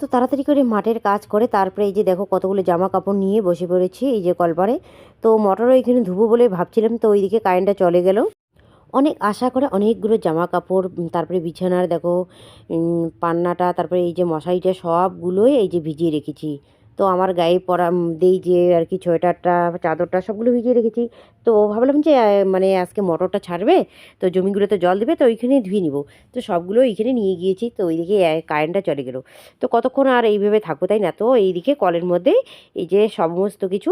তো তাড়াতাড়ি করে মাঠের কাজ করে, তারপরে এই যে দেখো কতগুলো জামা কাপড় নিয়ে বসে পড়েছি, এই যে কলপারে। তো মোটরও এখানে ধুবো বলে ভাবছিলাম, তো ওইদিকে কারেন্টটা চলে গেল। অনেক আশা করে অনেকগুলো জামা কাপড় তারপরে বিছানার দেখো পান্নাটা, তারপরে এই যে মশারিটা সবগুলোই এই যে ভিজিয়ে রেখেছি। তো আমার গায়ে পরা দেই যে আর কি সোয়েটারটা, চাদরটা সবগুলো ভিজিয়ে রেখেছি। তো ভাবলাম যে মানে আজকে মোটরটা ছাড়বে, তো জমিগুলোতে জল দেবে, তো ওইখানেই ধুয়ে নিব। তো সবগুলো ওইখানে নিয়ে গিয়েছি, তো ওইদিকে কারেন্টটা চলে গেলো। তো কতক্ষণ আর এইভাবে থাকব তাই না? তো এইদিকে কলের মধ্যে এই যে সমস্ত কিছু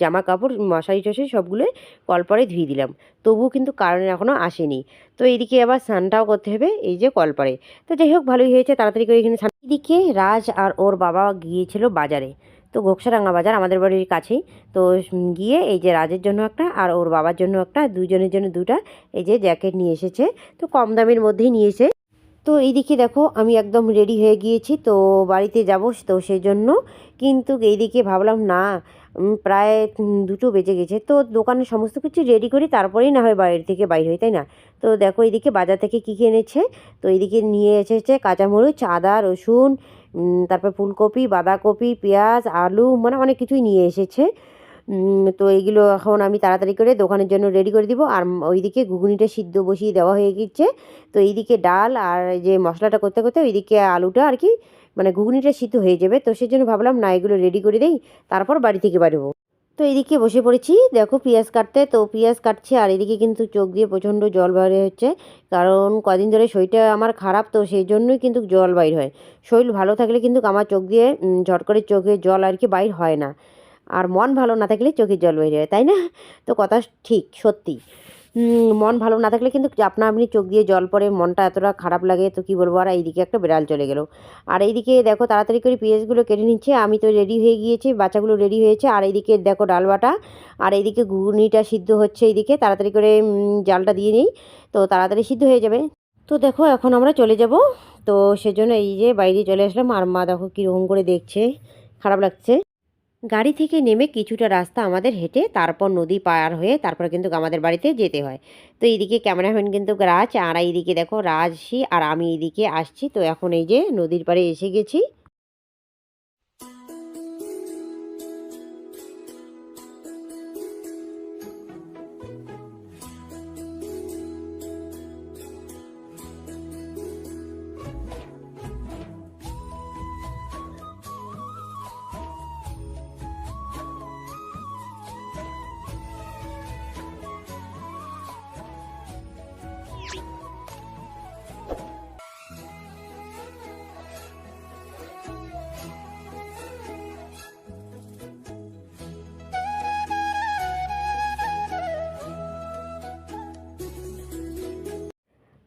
জামা কাপড়, মশারি টশারি সবগুলোই কল পরে ধুয়ে দিলাম। তবুও কিন্তু কারেন্ট এখনও আসেনি। তো এইদিকে আবার স্নানটাও করতে হবে, এই যে কল পরে তো যাই হোক, ভালোই হয়েছে, তাড়াতাড়ি করে এখানে এদিকে রাজ আর ওর বাবা গিয়েছিল বাজারে, তো ঘোকসারাঙ্গা বাজার আমাদের বাড়ির কাছেই। তো গিয়ে এই যে রাজের জন্য একটা আর ওর বাবার জন্য একটা দুজনের জন্য দুটা, এই যে জ্যাকেট নিয়ে এসেছে, তো কম দামের মধ্যেই নিয়ে এসে। তো এইদিকে দেখো, আমি একদম রেডি হয়ে গিয়েছি, তো বাড়িতে যাব, তো সেই জন্য। কিন্তু এইদিকে ভাবলাম, না প্রায় দুটো বেজে গেছে। তো দোকানে সমস্ত কিছু রেডি করি, তারপরেই না হয় বাইরে থেকে বাইর হই, তাই না? তো দেখো এদিকে বাজার থেকে কী কী এনেছে? তো এইদিকে নিয়ে এসেছে কাঁচামরিচ, আদা, রসুন তারপর ফুলকপি, বাঁধাকপি, পেঁয়াজ, আলু মানে অনেক কিছুই নিয়ে এসেছে। তো এইগুলো এখন আমি তাড়াতাড়ি করে দোকানের জন্য রেডি করে দিব। আর ওইদিকে ঘুগনিটা সিদ্ধ বসিয়ে দেওয়া হয়ে গেছে। তো এইদিকে ডাল আর যে মশলাটা করতে করতে ওইদিকে আলুটা আর কি মানে ঘুগনিটা সিদ্ধ হয়ে যাবে। তো সেই জন্য ভাবলাম, না, এগুলো রেডি করে দেই, তারপর বাড়ি থেকে বাড়বো তো এইদিকে বসে পড়েছি। দেখো পেঁয়াজ কাটতে, তো পেঁয়াজ কাটছে। আর এদিকে কিন্তু চোখ দিয়ে প্রচণ্ড জল বাইরে হচ্ছে। কারণ কদিন ধরে শরীরটা আমার খারাপ, তো সেই জন্যই কিন্তু জল বাইর হয়। শরীর ভালো থাকলে কিন্তু আমার চোখ দিয়ে ঝট করে চোখে জল আর কি বাইর হয় না। আর মন ভালো না থাকলে চোখের জল বেরিয়ে হয়, তাই না? তো কথা ঠিক, সত্যি। মন ভালো না থাকলে কিন্তু আপনা আপনি চোখ দিয়ে জল পড়ে, মনটা এতটা খারাপ লাগে, তো কি বলব? আর এইদিকে একটা বিড়াল চলে গেল। আর এইদিকে দেখো, তাড়াতাড়ি করে পেঁয়াজগুলো কেটে নিচ্ছে, আমি তো রেডি হয়ে গিয়েছি, বাচ্চাগুলো রেডি হয়েছে। আর এইদিকে দেখো ডাল বাটা, আর এইদিকে ঘুগনিটা সিদ্ধ হচ্ছে এইদিকে, তাড়াতাড়ি করে জালটা দিয়ে নিই, তো তাড়াতাড়ি সিদ্ধ হয়ে যাবে। তো দেখো, এখন আমরা চলে যাব। তো সেজন্য এই যে বাইরে চলে আসলাম, আর মা দেখো কীরকম করে দেখছে, খারাপ লাগছে। গাড়ি থেকে নেমে কিছুটা রাস্তা আমাদের হেঁটে তারপর নদী পার হয়ে তারপর কিন্তু আমাদের বাড়িতে যেতে হয়। তো এইদিকে ক্যামেরাম্যান কিন্তু রাজ আর এইদিকে দেখো রাজসি আর আমি এইদিকে আসছি। তো এখন এই যে নদীর পাড়ে এসে গেছি।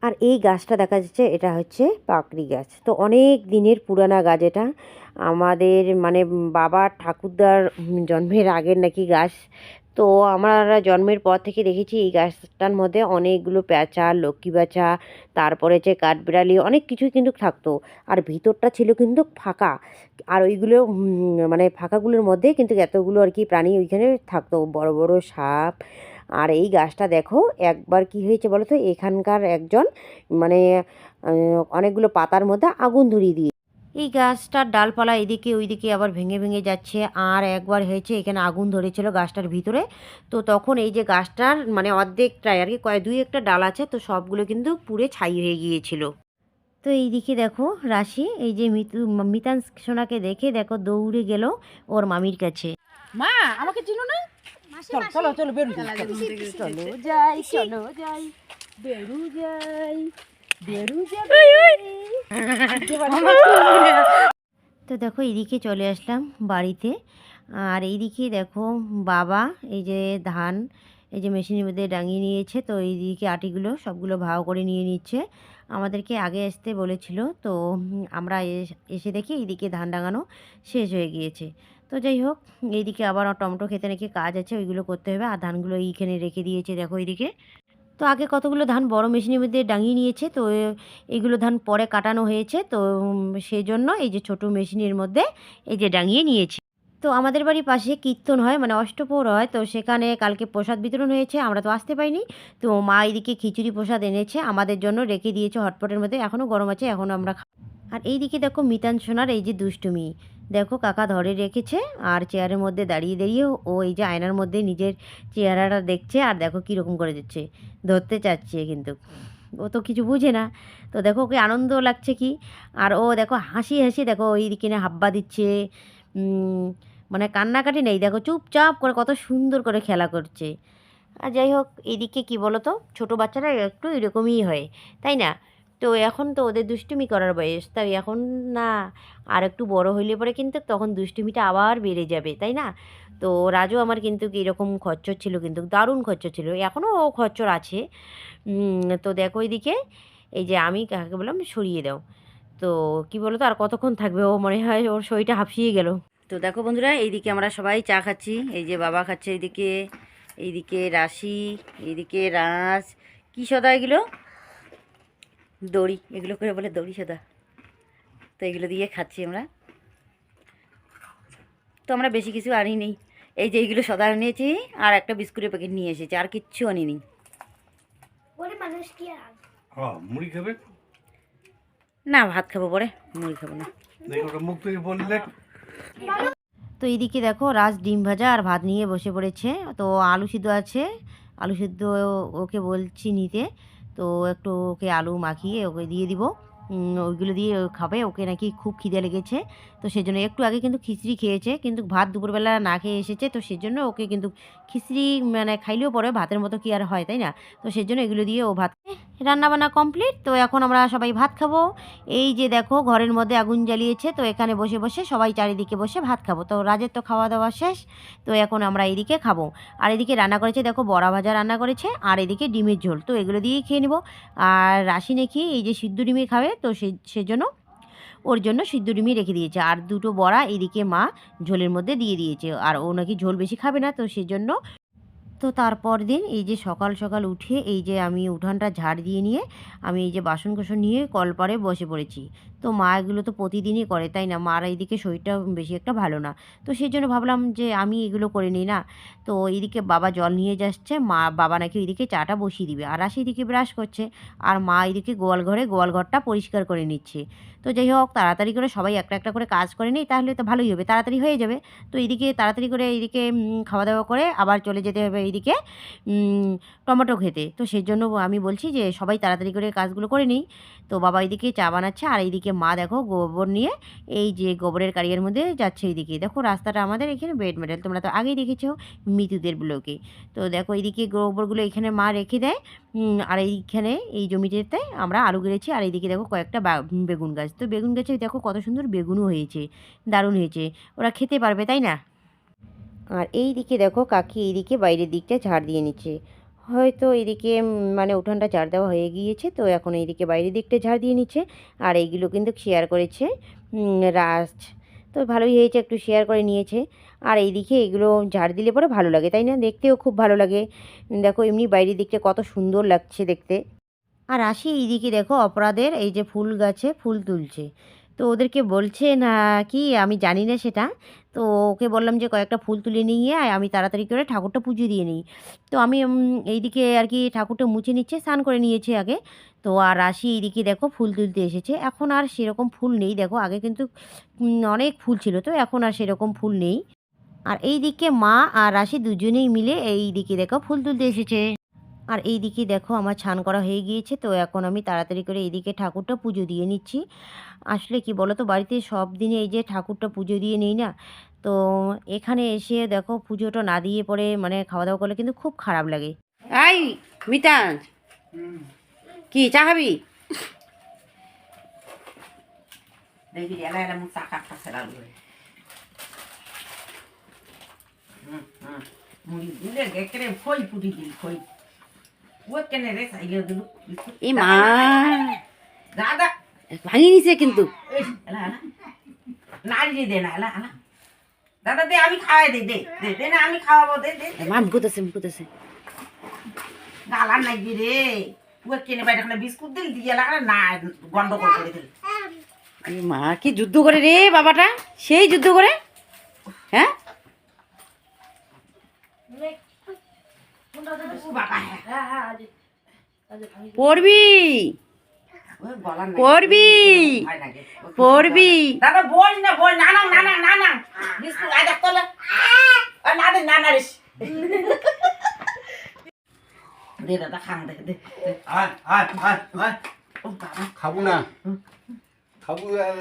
আর এই গাছটা দেখা যাচ্ছে, এটা হচ্ছে পাকড়ি গাছ। তো অনেক দিনের পুরানা গাছ এটা। আমাদের মানে বাবা ঠাকুরদার জন্মের আগের নাকি গাছ। তো আমরা জন্মের পর থেকে দেখেছি এই গাছটার মধ্যে অনেকগুলো প্যাঁচা, লক্ষ্মী প্যাঁচা, তারপরে যে কাঠবিড়ালি, অনেক কিছুই কিন্তু থাকতো। আর ভিতরটা ছিল কিন্তু ফাঁকা। আর ওইগুলো মানে ফাঁকাগুলোর মধ্যে কিন্তু এতগুলো আর কি প্রাণী ওইখানে থাকতো। বড় বড় সাপ আর এই গাছটা দেখো একবার কি হয়েছে বলো তো? এখানকার একজন মানে অনেকগুলো পাতার মধ্যে আগুন ধরিয়ে দিয়ে এই গাছটার ডালপালা এদিকে ওইদিকে আবার ভেঙে ভেঙে যাচ্ছে। আর একবার হয়েছে এখানে আগুন ধরেছিল গাছটার ভিতরে। তো তখন এই যে গাছটার মানে অর্ধেকটাই আর কি কয় দুই একটা ডাল আছে তো সবগুলো কিন্তু পুড়ে ছাই হয়ে গিয়েছিল। তো এই দিকে দেখো রাশি এই যে মিতু মিতান সোনাকে দেখে দেখো দৌড়ে গেল ওর মামির কাছে। মা আমাকে চিনো না? চলো চলো চলো বেরু চলো যাই চলো যাই। বেরু যাই বেরু যাই। তো দেখো এইদিকে চলে আসলাম বাড়িতে। আর এইদিকে দেখো বাবা এই যে ধান এই যে মেশিনের মধ্যে ডাঙিয়ে নিয়েছে তো এইদিকে আটিগুলো সবগুলো ভাও করে নিয়ে নিচ্ছে। আমাদেরকে আগে আসতে বলেছিল তো আমরা এস- এসে দেখি এইদিকে ধান ডাঙানো শেষ হয়ে গিয়েছে। তো যাই হোক, এইদিকে আবার টমেটো খেতে নাকি কাজ আছে, ওইগুলো করতে হবে। আর ধানগুলো এইখানে রেখে দিয়েছে, দেখো এইদিকে। তো আগে কতগুলো ধান বড় মেশিনের মধ্যে ডাঙিয়ে নিয়েছে, তো এ- এইগুলো ধান পরে কাটানো হয়েছে। তো সেই জন্য এই যে ছোট মেশিনের মধ্যে এই যে ডাঙিয়ে নিয়েছে। তো আমাদের বাড়ির পাশে কীর্তন হয় মানে অষ্টপ্রহর হয়। তো সেখানে কালকে প্রসাদ বিতরণ হয়েছে, আমরা তো আসতে পারিনি। তো মা এদিকে খিচুড়ি প্রসাদ এনেছে, আমাদের জন্য রেখে দিয়েছে, হটপটের মধ্যে। এখনও গরম আছে, এখনও আমরা আর এইদিকে দেখো মিতান সোনার এই যে দুষ্টুমি। দেখো কাকা ধরে রেখেছে, আর চেয়ারের মধ্যে দাঁড়িয়ে দাঁড়িয়ে ও এই যে আয়নার মধ্যে নিজের চেহারাটা দেখছে, আর দেখো কীরকম করে দিচ্ছে, ধরতে চাচ্ছে কিন্তু। ও তো কিছু বুঝে না, তো দেখো ওকে আনন্দ লাগছে কি, আর ও দেখো হাসি হাসি দেখো ওই দিকে না হাব্বা দিচ্ছে মানে কান্নাকাটি নেই, দেখো চুপচাপ করে কত সুন্দর করে খেলা করছে। আর যাই হোক এইদিকে কি বলো তো ছোটো বাচ্চারা একটু এরকমই হয়, তাই না? তো এখন তো ওদের দুষ্টুমি করার বয়স, তাই এখন না, আর একটু বড় হইলে পরে কিন্তু তখন দুষ্টুমিটা আবার বেড়ে যাবে, তাই না? তো রাজু আমার কিন্তু এরকম খচ্চর ছিল কিন্তু দারুণ খচ্চর ছিল, এখনও ও খচ্চর আছে। তো দেখো এইদিকে এই যে আমি কাকে বললাম? সরিয়ে দাও। তো কি বলো তো আর কতক্ষণ থাকবে ও মনে হয়, ওর শরীরটা হাঁপিয়ে গেল। তো দেখো বন্ধুরা, এইদিকে আমরা সবাই চা খাচ্ছি, এই যে বাবা খাচ্ছে এইদিকে এইদিকে রাশি, এইদিকে রাস কি সদা এগুলো দড়ি এগুলো করে বলে দড়ি সদা। তো এগুলো দিয়ে খাচ্ছি আমরা। তো আমরা বেশি কিছু আনি আনিনি। এই যে এইগুলো সদা নিয়েছি আর একটা বিস্কুটের প্যাকেট নিয়ে এসেছি আর কিচ্ছু আনিনি। না ভাত খাব পরে মুড়ি খাব না। তো এইদিকে দেখো রাজ ডিম ভাজা আর ভাত নিয়ে বসে পড়েছে। তো আলু সিদ্ধ আছে। আলু সিদ্ধ ওকে বলছি নিতে। তো একটু ওকে আলু মাখিয়ে ওকে দিয়ে দিব। ওইগুলো দিয়ে খাবে, ওকে নাকি খুব খিদে লেগেছে। তো সেজন্য একটু আগে কিন্তু খিচড়ি খেয়েছে, কিন্তু ভাত দুপুরবেলা না খেয়ে এসেছে, তো সেজন্য ওকে কিন্তু খিচড়ি মানে খাইলেও পরে ভাতের মতো কি আর হয়, তাই না? তো সেজন্য এগুলো দিয়ে ও ভাত রান্নাবান্না কমপ্লিট তো এখন আমরা সবাই ভাত খাব। এই যে দেখো, ঘরের মধ্যে আগুন জ্বালিয়েছে, তো এখানে বসে বসে সবাই চারিদিকে বসে ভাত খাব। তো রাজের তো খাওয়া দাওয়া শেষ, তো এখন আমরা এইদিকে খাব। আর এদিকে রান্না করেছে, দেখো, বড়া ভাজা রান্না করেছে, আর এদিকে ডিমের ঝোল। তো এগুলো দিয়েই খেয়ে নেব। আর রাশি নাকি এই যে সিদ্ধ ডিমে খাবে, তো সে, সেজন্য ওর জন্য সিদ্ধ ডিমই রেখে দিয়েছে। আর দুটো বড়া এদিকে মা ঝোলের মধ্যে দিয়ে দিয়েছে। আর ও নাকি ঝোল বেশি খাবে না, তো সেজন্য তো তারপর দিন এই যে সকাল সকাল উঠে এই যে আমি উঠানটা ঝাড় দিয়ে নিয়ে আমি এই যে বাসন কোসন নিয়ে কলপারে বসে পড়েছি। তো মা এগুলো তো প্রতিদিনই করে তাই না? মার এইদিকে শরীরটা বেশি একটা ভালো না। তো সেই জন্য ভাবলাম যে আমি এগুলো করে নিই না। তো এইদিকে বাবা জল নিয়ে যাচ্ছে মা বাবা নাকি ওইদিকে চাটা বসিয়ে দিবে। আর আসে এদিকে ব্রাশ করছে আর মা এদিকে গোয়াল ঘরে গোয়াল ঘরটা পরিষ্কার করে নিচ্ছে। তো যাই হোক তাড়াতাড়ি করে সবাই একটা একটা করে কাজ করে নিই তাহলে তো ভালোই হবে তাড়াতাড়ি হয়ে যাবে। তো এইদিকে তাড়াতাড়ি করে এইদিকে উম, খাওয়া দাওয়া করে আবার চলে যেতে হবে এইদিকে উম, টমেটো খেতে। তো সেই জন্য আমি বলছি যে সবাই তাড়াতাড়ি করে কাজগুলো করে নিই। তো বাবা এইদিকে চা বানাচ্ছে আর এইদিকে মা দেখো গোবর নিয়ে এই যে গোবরের কারিয়ার মধ্যে যাচ্ছে এইদিকে। দেখো রাস্তাটা আমাদের এখানে বেড মেডেল তোমরা তো আগেই দেখেছ মৃতুদের ব্লকে তো দেখো এইদিকে গোবরগুলো এখানে মা রেখে দেয় আর এইখানে এই জমিটাতে আমরা আলু গেড়েছি, আর এইদিকে দেখো কয়েকটা বেগুন গাছ। তো বেগুন গাছে দেখো কত সুন্দর বেগুনও হয়েছে, দারুণ হয়েছে। ওরা খেতে পারবে, তাই না? আর এই দিকে দেখো কাকি এইদিকে বাইরের দিকটা ঝাড় দিয়ে নিচ্ছে। হয়তো এইদিকে উম, মানে উঠানটা ঝাড় দেওয়া হয়ে গিয়েছে তো এখন এইদিকে বাইরের দিকটা ঝাড় দিয়ে নিচ্ছে আর এইগুলো কিন্তু শেয়ার করেছে রাজ। তো ভালোই হয়েছে একটু শেয়ার করে নিয়েছে। আর এইদিকে এগুলো ঝাড় দিলে পরে ভালো লাগে তাই না? দেখতেও খুব ভালো লাগে। দেখো এমনি বাইরের দিকটা কত সুন্দর লাগছে দেখতে। আর আসি এইদিকে দেখো অপরাধের এই যে ফুল গাছে ফুল তুলছে। তো ওদেরকে বলছে, না, কি আমি জানি না সেটা। তো ওকে বললাম যে, কয়েকটা ফুল তুলে নিয়ে আয় আমি তাড়াতাড়ি করে ঠাকুরটা পুজো দিয়ে নিই। তো আমি এইদিকে আর কি ঠাকুরটা মুছে নিচ্ছে, স্নান করে নিয়েছে আগে। তো আর রাশি এইদিকে দেখো ফুল তুলতে এসেছে। এখন আর সেরকম ফুল নেই, দেখো আগে কিন্তু অনেক ফুল ছিল তো, এখন আর সেরকম ফুল নেই। আর এইদিকে মা আর রাশি দুজনেই মিলে এই দিকে দেখো ফুল তুলতে এসেছে। আর এইদিকে দেখো আমার ছান করা হয়ে গিয়েছে তো এখন আমি তাড়াতাড়ি করে এইদিকে ঠাকুরটা পুজো দিয়ে নিচ্ছি। আসলে কি বলো তো বাড়িতে সব দিনে এই যে ঠাকুরটা পুজো দিয়ে নিই না তো এখানে এসে দেখো পুজোটা না দিয়ে পরে মানে খাওয়া দাওয়া করলে কিন্তু খুব খারাপ লাগে। আই মিতান কি চা খাবি? দেখি এলা এলা মুখ চাকা খাচ্ছে লালু মুড়ি দিলে গেকরে খই ফুটি দিল খই। মা ভাঙি নিছে কিন্তু। দাদা দে আমি খাওয়াই দে দে দে না আমি খাওয়াবো দে দে। মা গালার রে। কেনে বাইরে খানে বিস্কুট দিল দিয়ে লাগা না গন্ডগোল করে দিল। মা কি যুদ্ধ করে রে বাবাটা? সেই যুদ্ধ করে? হ্যাঁ ও বাবা পড়বি। পড়বি। পড়বি? দাদা বই না বই না না না না না না বিস্কুট আজ তোলে। আর না দে না না রে দে দাদা খান দে দে। আয় আয় আয় আয়। ও বাবা। খাব না। খাব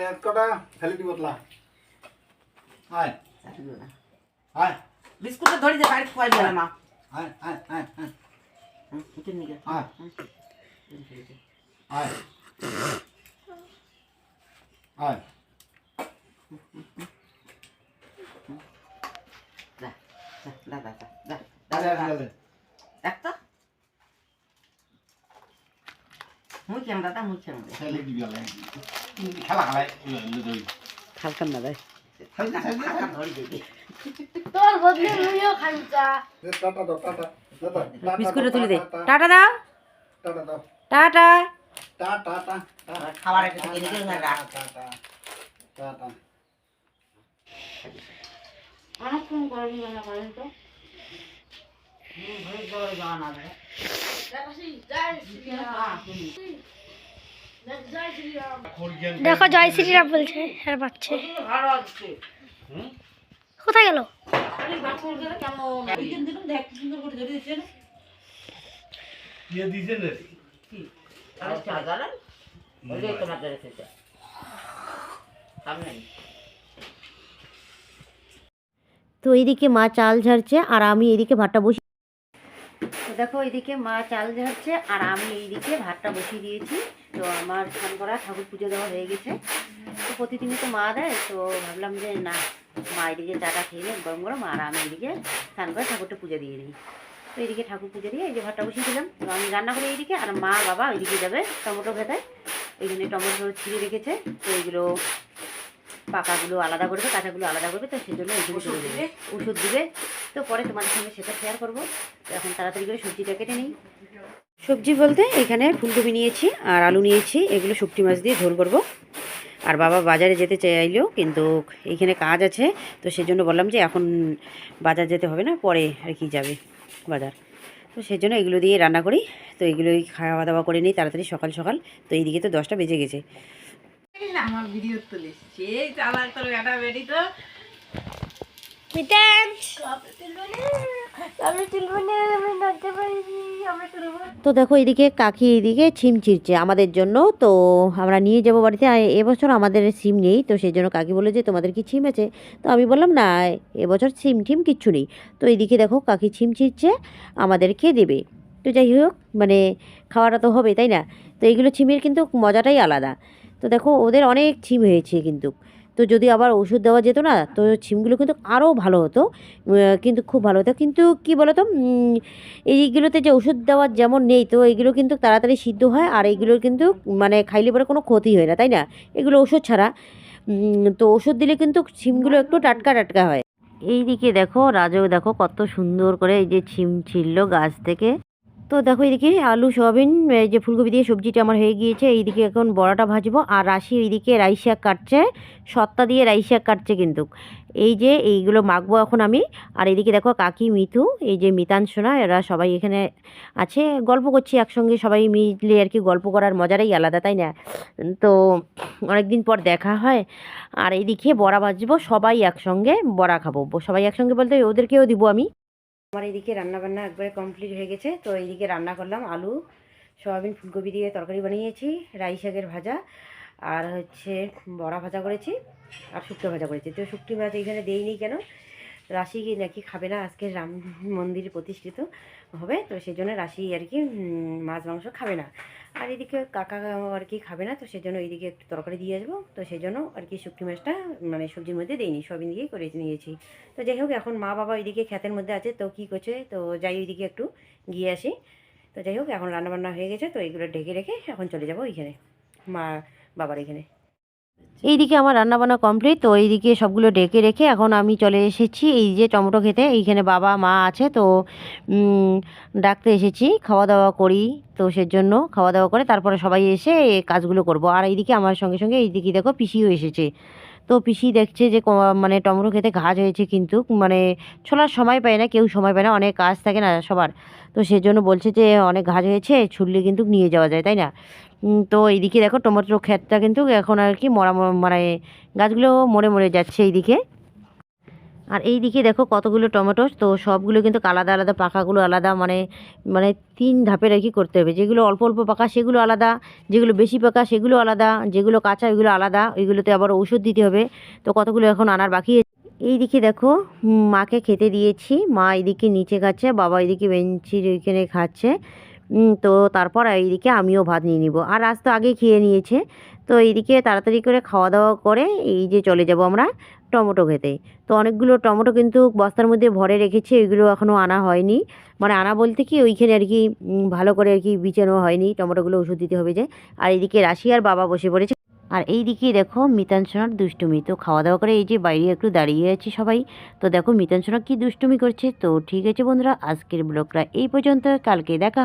এক কটা ফেলে দিব তোলা আয়। আয়। বিস্কুটটা ধরি দে বাড়ি খুয়াই দিলাম মা। আয় আয় আয় আয় উঠে নিয়ে আয় আয় আয় যা যা দাদা যা যা আয় দাদা আয় যা। দেখ তো মুই কেন দাদা মুই কেন দে ফেলে দিবি আলে খেলা খেলায় ধরি খালকান না দেয় হালকা ধরি দে তোর বদলে টাটা দাও টাটা বিস্কুটটা তুলে দে। টাটা দাও। টাটা দাও। টাটা। টাটা টাটা খাবার একটা কিনে কিনে রাখ টাটা টাটা অনেকক্ষণ করে না করেন তো। ঘরে জোরে যাওয়া না রে। দেখো জয় শ্রীরাম। বলছে আর বাচ্চা কোথায় গেল? তো এইদিকে মা চাল ঝাড়ছে আর আমি এইদিকে ভাতটা বসি তো দেখো এইদিকে মা চাল ঝাড়ছে আর আমি এইদিকে ভাতটা বসিয়ে দিয়েছি। তো আমার স্নান করা ঠাকুর পুজো দেওয়া হয়ে গেছে। তো প্রতিদিনই তো মা দেয় তো ভাবলাম যে না মা এদিকে চাটা খেয়ে গরম গরম আর আমি এদিকে স্নান করে ঠাকুরটা পুজো দিয়ে দিই। তো এইদিকে ঠাকুর পুজো দিয়ে এই যে ঘরটা বসিয়ে দিলাম তো আমি রান্না করি এইদিকে আর মা বাবা ওইদিকে যাবে টমেটো খেতে এই জন্য টমেটো ছিঁড়ে রেখেছে। তো এইগুলো পাকাগুলো আলাদা করবে কাঁচাগুলো আলাদা করবে। তো সেই জন্য এইগুলো করে দেবে? ওষুধ দিবে। তো পরে তোমাদের সঙ্গে সেটা শেয়ার করব। তো এখন তাড়াতাড়ি করে সবজিটা কেটে নিই। সবজি বলতে এখানে ফুলকপি নিয়েছি আর আলু নিয়েছি। এগুলো শুকটি মাছ দিয়ে ঝোল করব। আর বাবা বাজারে যেতে চাইলো কিন্তু এইখানে কাজ আছে তো সেই জন্য বললাম যে এখন বাজার যেতে হবে না পরে আর কি যাবে বাজার। তো সেই জন্য এগুলো দিয়ে রান্না করি তো এগুলোই খাওয়া দাওয়া করে নিই তাড়াতাড়ি সকাল সকাল তো এইদিকে তো দশটা বেজে গেছে। আমার ভিডিও তুলিস সেই চালাক তোর তো। তো দেখো এদিকে কাকি এদিকে ছিম ছিঁড়ছে আমাদের জন্য, তো আমরা নিয়ে যাব বাড়িতে। এবছর আমাদের সিম নেই, তো সেই জন্য কাকি বলে যে তোমাদের কি ছিম আছে? তো আমি বললাম, না, এবছর সিম টিম কিচ্ছু নেই। তো এইদিকে দেখো কাকি ছিম ছিঁড়ছে আমাদেরকে দেবে? তো যাই হোক মানে খাওয়াটা তো হবে, তাই না? তো এইগুলো ছিমের কিন্তু মজাটাই আলাদা। তো দেখো ওদের অনেক ছিম হয়েছে কিন্তু। তো যদি আবার ওষুধ দেওয়া যেত না, তো ছিমগুলো কিন্তু আরও ভালো হতো কিন্তু খুব ভালো হতো। কিন্তু কি বলতো এইগুলোতে যে ওষুধ দেওয়ার যেমন নেই, তো এইগুলো কিন্তু তাড়াতাড়ি সিদ্ধ হয়, আর এইগুলোর কিন্তু মানে খাইলে পরে কোনো ক্ষতি হয় না, তাই না? এগুলো ওষুধ ছাড়া। তো ওষুধ দিলে কিন্তু ছিমগুলো একটু টাটকা টাটকা হয়। এইদিকে দেখো, রাজু দেখো কত সুন্দর করে এই যে ছিম ছিল গাছ থেকে। তো দেখো এইদিকে আলু, সয়াবিন এই যে ফুলকপি দিয়ে সবজিটা আমার হয়ে গিয়েছে, এইদিকে এখন বড়াটা ভাজবো। আর রাশি এইদিকে রাই শাক কাটছে, সত্তা দিয়ে রাই শাক কাটছে কিন্তু। এই যে এইগুলো মাখবো এখন আমি। আর এদিকে দেখো কাকি মিথু, এই যে মিতান সোনা, এরা সবাই এখানে আছে। গল্প করছি একসঙ্গে, সবাই মিলে আর কি গল্প করার মজাটাই আলাদা, তাই না? তো অনেক দিন পর দেখা হয়। আর এইদিকে বড়া ভাজবো, সবাই একসঙ্গে বড়া খাব। সবাই একসঙ্গে বলতে ওদেরকেও দিব আমি। আমার এইদিকে রান্নাবান্না একবারে কমপ্লিট হয়ে গেছে। তো এইদিকে রান্না করলাম আলু, সয়াবিন, ফুলকপি দিয়ে তরকারি বানিয়েছি রাই শাকের ভাজা, আর হচ্ছে বড়া ভাজা করেছি, আর শুক্তো ভাজা করেছি। তো শুক্তি মাছ এইখানে দেইনি কেন? রাশি নাকি খাবে না? আজকে রাম মন্দির প্রতিষ্ঠিত হবে, তো সেই জন্য রাশি আর কি মাছ মাংস খাবে না। আর এদিকে কাকা আর কি খাবে না, তো সেই জন্য এইদিকে একটু তরকারি দিয়ে আসব। তো সেই জন্য আর কি শুক্তি মাছটা মানে সবজির মধ্যে দেইনি সবিন দিয়েই করে নিয়েছি। তো যাই হোক, এখন মা বাবা ওইদিকে খ্যাতের মধ্যে আছে, তো কী করছে? তো যাই ওইদিকে একটু গিয়ে আসি। তো যাই হোক, এখন রান্নাবান্না হয়ে গেছে, তো এইগুলো ঢেকে রেখে এখন চলে যাব ওইখানে, মা বাবার এখানে। এইদিকে আমার রান্না বান্না কমপ্লিট তো এইদিকে সবগুলো ডেকে রেখে এখন আমি চলে এসেছি এই যে টমেটো খেতে। এইখানে বাবা, মা আছে, তো ডাকতে এসেছি খাওয়া দাওয়া করি, তো সেজন্য খাওয়া দাওয়া করে তারপরে সবাই এসে কাজগুলো করব। আর এইদিকে আমার সঙ্গে সঙ্গে এইদিকে দেখো পিসিও এসেছে। তো পিসি দেখছে যে মানে টমেটো খেতে ঘাস হয়েছে কিন্তু মানে ছোলার সময় পায় না, কেউ সময় পায় না, অনেক কাজ থাকে না সবার। তো সেজন্য বলছে যে অনেক ঘাস হয়েছে, ছুললে কিন্তু নিয়ে যাওয়া যায়, তাই না? তো এইদিকে দেখো টমেটো ক্ষেতটা কিন্তু এখন আর কি মরা মানে গাছগুলো মরে মরে যাচ্ছে এইদিকে। আর এই দিকে দেখো কতগুলো টমেটো, তো সবগুলো কিন্তু আলাদা আলাদা পাকাগুলো আলাদা মানে মানে তিন ধাপের কি করতে হবে। যেগুলো অল্প অল্প পাকা সেগুলো আলাদা, যেগুলো বেশি পাকা সেগুলো আলাদা, যেগুলো কাঁচা, ওইগুলো আলাদা, ওইগুলোতে আবার ওষুধ দিতে হবে। তো কতগুলো এখন আনার বাকি এই দিকে দেখো মাকে খেতে দিয়েছি। মা এইদিকে নিচে খাচ্ছে, বাবা এইদিকে বেঞ্চির ওইখানে খাচ্ছে। তো তারপর এইদিকে আমিও ভাত নিয়ে নিব। আর আজ তো আগে খেয়ে নিয়েছে। তো এইদিকে তাড়াতাড়ি করে খাওয়া দাওয়া করে এই যে চলে যাব আমরা টমেটো খেতে। তো অনেকগুলো টমেটো কিন্তু বস্তার মধ্যে ভরে রেখেছি ওইগুলো এখনও আনা হয়নি। মানে আনা বলতে কি ওইখানে আর কি ভালো করে আর কি বিছানো হয়নি। টমেটোগুলো ওষুধ দিতে হবে যে। আর এইদিকে রাশি আর বাবা বসে পড়েছে। আর এই দিকে দেখো মিতানসোনার দুষ্টুমি। তো খাওয়া দাওয়া করে এই যে বাইরে একটু দাঁড়িয়ে আছি সবাই। তো দেখো মিতান মিতানসোনা কি দুষ্টুমি করছে। তো ঠিক আছে বন্ধুরা, আজকের ব্লগটা এই পর্যন্ত। কালকে দেখা